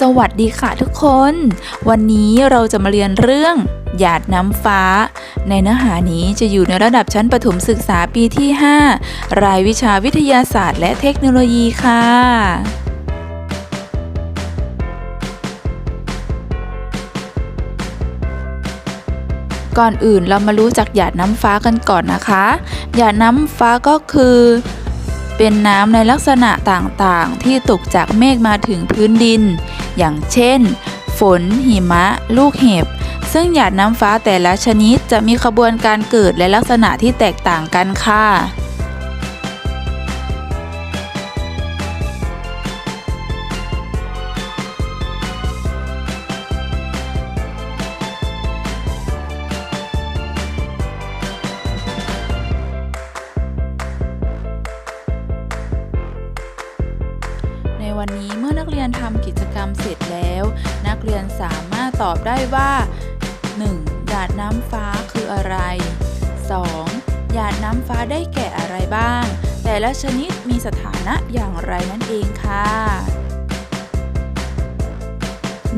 สวัสดีค่ะทุกคน วันนี้เราจะมาเรียนเรื่อง หยาดน้ำฟ้า ในเนื้อหานี้จะอยู่ในระดับชั้นประถมศึกษาปีที่ 5 รายวิชาวิทยาศาสตร์ และเทคโนโลยีค่ะก่อนอื่นเรามารู้จักหยาดน้ำฟ้ากันก่อนนะคะ หยาดน้ำฟ้าก็คือ เป็นน้ำในลักษณะต่างๆ ที่ตกจากเมฆมาถึงพื้นดิน อย่างเช่น ฝน หิมะ ลูกเห็บ ซึ่งหยาดน้ำฟ้าแต่ละชนิดจะมีขบวนการเกิดและลักษณะที่แตกต่างกันค่ะ วันนี้เมื่อนักเรียนทำกิจกรรมเสร็จแล้ว นักเรียนสามารถตอบได้ว่า 1. หยาดน้ำฟ้าคืออะไร 2. หยาดน้ำฟ้าได้แก่อะไรบ้าง แต่ละชนิดมีสถานะอย่างไรนั่นเองค่ะ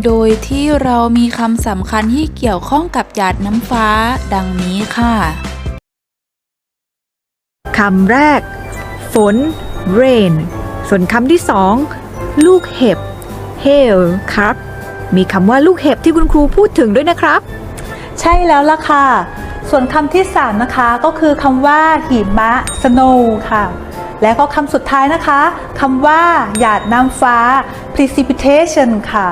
โดยที่เรามีคำสำคัญที่เกี่ยวข้องกับหยาดน้ำฟ้า ดังนี้ค่ะคำแรก ฝน rain ส่วนคำที่สอง ลูกเห็บ hail ครับ มีคำว่าลูกเห็บที่คุณครูพูดถึงด้วยนะครับ ใช่แล้วล่ะค่ะ ส่วนคำที่ 3 นะคะก็คือคำว่าหิมะ snow ค่ะ และก็คำสุดท้ายนะคะคำว่าหยาดน้ำฟ้า precipitation ค่ะ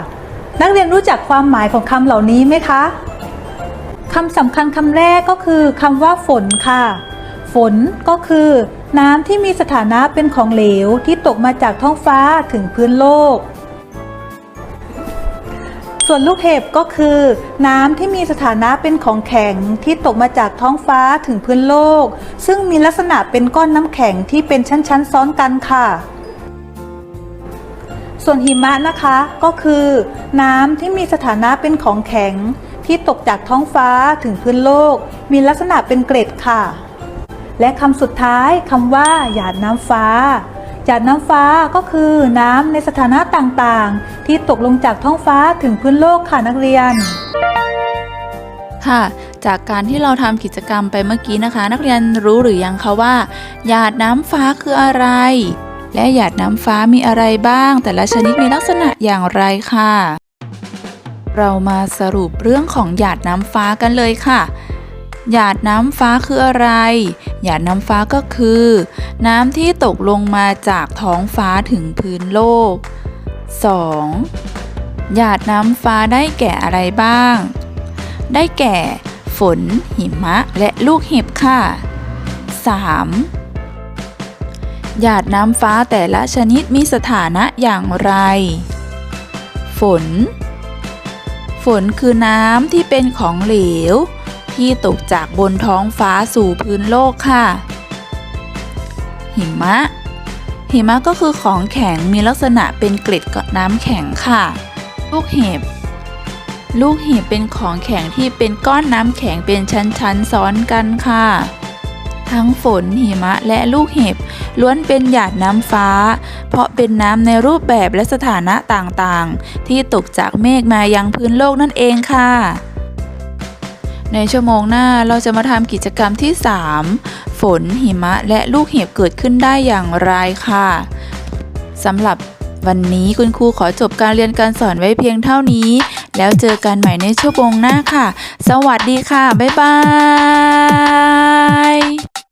นักเรียนรู้จักความหมายของคำเหล่านี้ไหมคะคำสำคัญคำแรกก็คือคำว่าฝนค่ะ ฝนก็คือ น้ำที่มีสถานะเป็นของเหลวที่ตกมาจากท้องฟ้าถึงพื้นโลก ส่วนลูกเห็บก็คือ น้ำที่มีสถานะเป็นของแข็งที่ตกมาจากท้องฟ้าถึงพื้นโลก ซึ่งมีลักษณะเป็นก้อนน้ำแข็งที่เป็นชั้นๆซ้อนกันค่ะส่วนหิมะนะคะก็คือ น้ำที่มีสถานะเป็นของแข็ง ที่ตกจากท้องฟ้าถึงพื้นโลก มีลักษณะเป็นเกล็ดค่ะ และคำสุดท้ายคำว่า หยาดน้ำฟ้า หยาดน้ำฟ้าก็คือน้ำในสถานะต่างๆ ที่ตกลงจากท้องฟ้าถึงพื้นโลกค่ะนักเรียน ค่ะ จากการที่เราทำกิจกรรมไปเมื่อกี้นะคะ นักเรียนรู้หรือยังคะว่า หยาดน้ำฟ้าคืออะไร และหยาดน้ำฟ้ามีอะไรบ้าง แต่ละชนิดมีลักษณะอย่างไรค่ะ เรามาสรุปเรื่องของหยาดน้ำฟ้ากันเลยค่ะ หยาดน้ำฟ้าคืออะไร หยาดน้ำฟ้าก็คือ น้ำที่ตกลงมาจากท้องฟ้าถึงพื้นโลก 2. หยาดน้ำฟ้าได้แก่อะไรบ้าง ได้แก่ ฝน หิมะ และลูกเห็บค่ะ 3. หยาดน้ำฟ้าแต่ละชนิดมีสถานะอย่างไร ฝน ฝนคือน้ำที่เป็นของเหลว ที่ตกจากบนท้องฟ้าสู่พื้นโลกค่ะ หิมะ หิมะก็คือของแข็งมีลักษณะเป็นเกล็ดกับน้ำแข็งค่ะ ลูกเห็บ ลูกเห็บเป็นของแข็งที่เป็นก้อนน้ำแข็งเป็นชั้นๆซ้อนกันค่ะทั้งฝนหิมะและลูกเห็บ ล้วนเป็นหยาดน้ำฟ้า เพราะเป็นน้ำในรูปแบบและสถานะต่างๆ ที่ตกจากเมฆมายังพื้นโลกนั่นเองค่ะ ในชั่วโมงหน้าเราจะมาทำกิจกรรมที่ 3 ฝน หิมะ และลูกเห็บเกิดขึ้นได้อย่างไรค่ะสำหรับวันนี้คุณครูขอจบการเรียนการสอนไว้เพียงเท่านี้ แล้วเจอกันใหม่ในชั่วโมงหน้าค่ะ สวัสดีค่ะ บ๊ายบาย